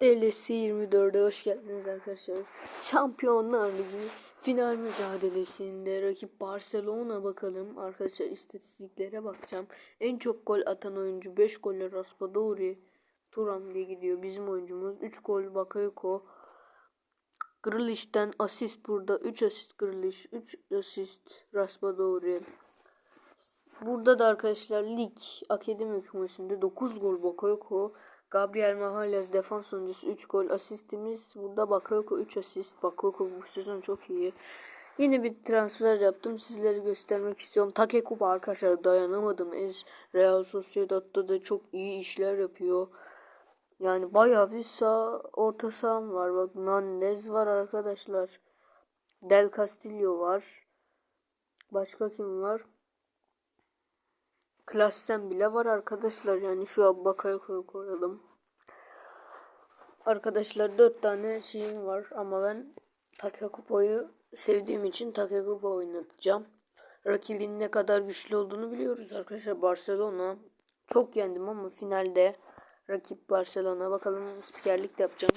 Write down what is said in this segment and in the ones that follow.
DLC 24'e hoş geldiniz arkadaşlar. Şampiyonlar Ligi final mücadelesinde rakip Barcelona bakalım. Arkadaşlar istatistiklere bakacağım. En çok gol atan oyuncu 5 golle Raspadori. Turam diye gidiyor bizim oyuncumuz. 3 gol Bakayoko. Grealish'ten asist burada. 3 asist Grealish. 3 asist Raspadori. Burada da arkadaşlar lig akademi kümesinde 9 gol Bakayoko. Gabriel Magalhaes defans oyuncusu 3 gol asistimiz. Burada Bakayoko 3 asist. Bakayoko bu sezon çok iyi. Yine bir transfer yaptım. Sizlere göstermek istiyorum. Takekuba arkadaşlar dayanamadım. Ez Real Sociedad'da da çok iyi işler yapıyor. Yani bayağı bir sağ orta saham var. Bak Nandez var arkadaşlar. Del Castillo var. Başka kim var? Klassen bile var arkadaşlar. Yani şu an Bakayoko'yu koyalım. Arkadaşlar dört tane şeyim var ama ben Takekubo'yu sevdiğim için Takekubo oynatacağım. Rakibin ne kadar güçlü olduğunu biliyoruz arkadaşlar. Barcelona çok yendim ama finalde rakip Barcelona. Bakalım spikerlik de yapacağım.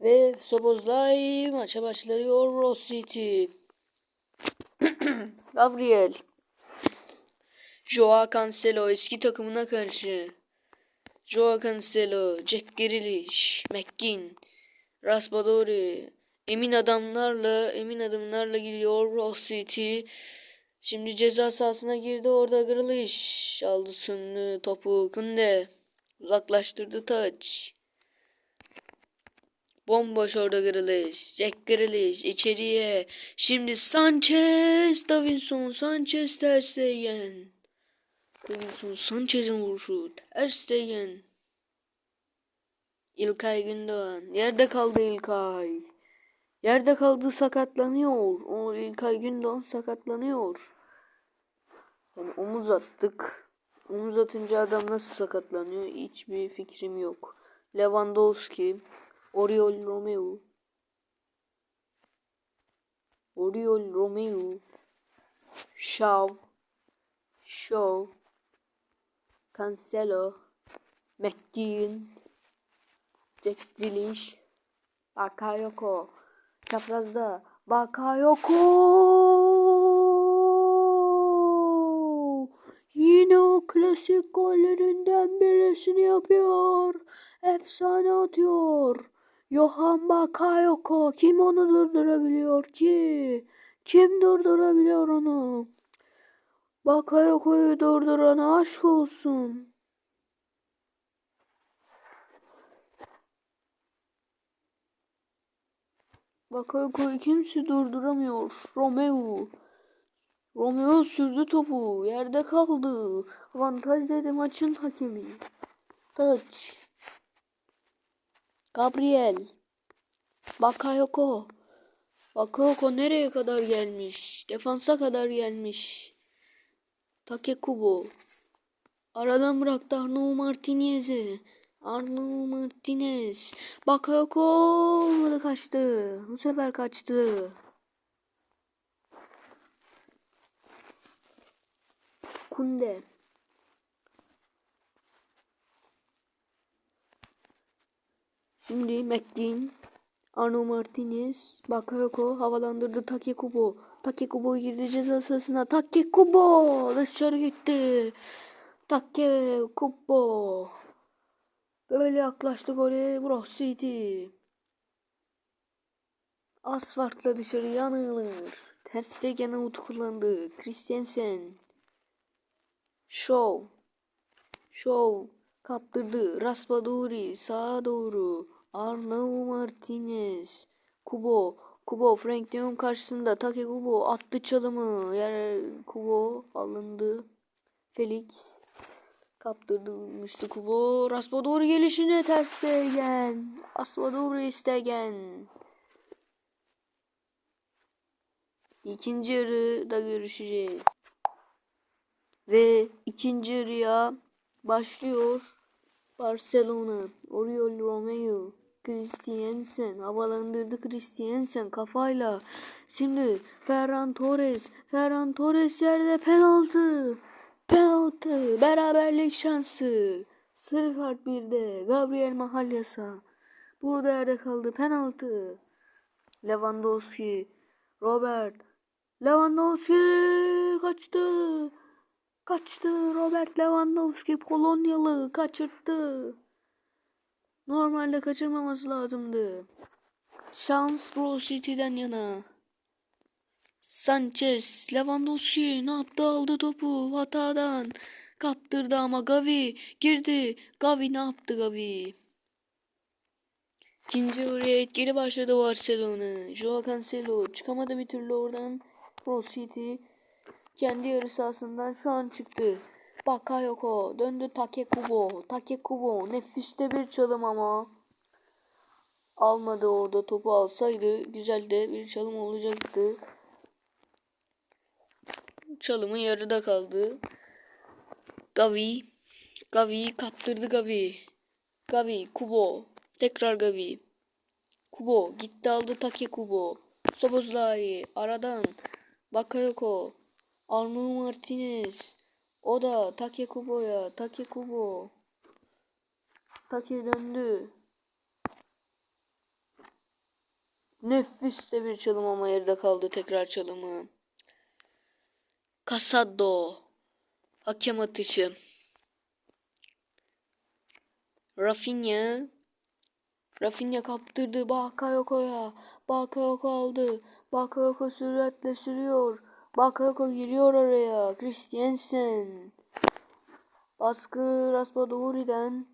Ve Sobozlay maça başlıyor. Ross City. Gabriel. Joao Cancelo eski takımına karşı. Joao Cancelo, Jack Grealish, McGinn, Raspadori, emin adamlarla, emin adımlarla gidiyor Ross City. Şimdi ceza sahasına girdi orada Grealish aldı sünni topu Kunde uzaklaştırdı taç. Bomboş orada Grealish. Jack Grealish içeriye. Şimdi Sanchez, Davinson Sanchez Ter Stegen. Davinson Sanchez'in vuruşu. Ter Stegen. İlkay Gündoğan. Yerde kaldı İlkay. Yerde kaldı sakatlanıyor. O İlkay Gündoğan sakatlanıyor. Yani omuz attık. Omuz atınca adam nasıl sakatlanıyor hiçbir fikrim yok. Lewandowski. Oriol Romeo. Oriol Romeo. Shaw. Shaw. Cancelo. McGinn. Jack Grealish. Bakayoko. Çaprazda. Bakayoko. Yine o klasik gollerinden birisini yapıyor. Efsane atıyor. Johan Bakayoko. Kim onu durdurabiliyor ki? Kim durdurabiliyor onu? Bakayoko'yu durdurana aşk olsun. Bakayoko'yu kimse durduramıyor. Romeo. Romeo sürdü topu. Yerde kaldı. Avantaj dedi maçın hakemi. Taç. Gabriel. Bakayoko. Bakayoko nereye kadar gelmiş? Defansa kadar gelmiş. Takekubo. Aradan bıraktı Arnau Martinez'i. Arnau Martinez. Bakayoko olmadı kaçtı. Bu sefer kaçtı. Kunde. Şimdi McGinn, Arno Martinez, Bakayoko havalandırdı Takekubo. Takekubo girdi ceza sahasına. Takekubo dışarı gitti. Takekubo. Böyle yaklaştı gole Bros City. Asfaltla dışarı yanılır. Terste gene utu kullandı. Christensen. Show. Show. Kaptırdı. Raspadori sağa doğru. Arnau Martinez. Kubo. Kubo Frank de Jong karşısında. Take Kubo attı çalımı. Yer Kubo alındı. Felix kaptırmıştı Kubo. Raspadori gelişine ters Stegen. Raspadori Stegen. İkinci yarıda görüşeceğiz. Ve ikinci yarıya başlıyor. Barcelona, Oriol Romeo, Christiansen havalandırdı Christiansen kafayla. Şimdi Ferran Torres, Ferran Torres yerde penaltı. Penaltı, beraberlik şansı. Sarı kart birde Gabriel Mahalyas'a. Burada yerde kaldı. Penaltı. Lewandowski. Robert. Lewandowski kaçtı. Kaçtı. Robert Lewandowski Polonyalı kaçırttı. Normalde kaçırmaması lazımdı. Şans Bro City'den yana. Sanchez, Lewandowski ne yaptı aldı topu hatadan. Kaptırdı ama Gavi girdi. Gavi ne yaptı Gavi? İkinci oraya etkili başladı Barcelona. Joao Cancelo çıkamadı bir türlü oradan. Pro City kendi yarı sahasından şu an çıktı. Bakayoko döndü Takekubo. Takekubo nefiste bir çalım ama. Almadı orada topu alsaydı güzel de bir çalım olacaktı. Çalımı yarıda kaldı. Gavi. Gavi kaptırdı Gavi. Gavi, Kubo. Tekrar Gavi. Kubo gitti aldı Take Kubo. Sobozlai aradan. Bakayoko. Arnu Martinez. O da Take Kubo'ya. Take Kubo. Take döndü. Nefis de bir çalım ama yerde kaldı tekrar çalımı. Casado. Hakem atışı. Rafinha. Rafinha kaptırdı Bakayoko'ya. Bakayoko aldı. Bakayoko süratle sürüyor. Bakayoko giriyor oraya. Christiansen. Baskı Raspadori'den.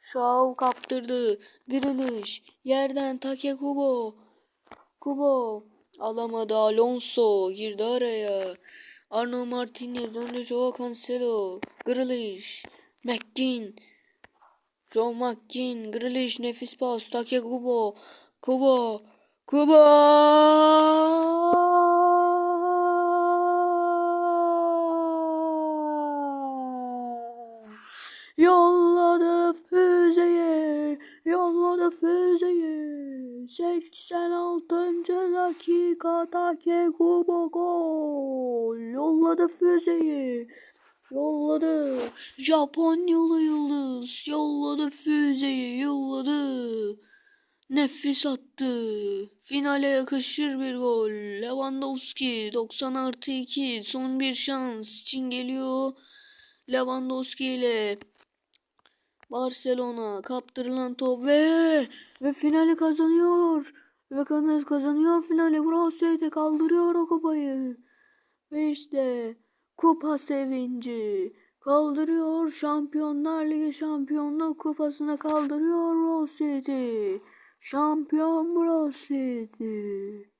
Shaw kaptırdı. Diriliş. Yerden Take Kubo. Kubo. Alamadı Alonso. Girdi araya. Arno Martinez döndü Joao Cancelo. Grealish. McGinn. Joe McGinn. Grealish nefis pas. Take Kubo. Kubo. Kubo. Füzeyi. 86. dakika Take Kubo gol. Yolladı füzeyi. Yolladı. Japonyalı yıldız. Yolladı füzeyi. Yolladı. Nefis attı. Finale yakışır bir gol. Lewandowski 90 artı 2. Son bir şans için geliyor. Lewandowski ile Barcelona kaptırılan top ve ve finali kazanıyor. Ve kazanıyor, kazanıyor finali. Brasse'de kaldırıyor o kupayı. Ve işte kupa sevinci. Kaldırıyor Şampiyonlar Ligi Şampiyonluk Kupasını kaldırıyor Brasse'de. Şampiyon Brasse'de.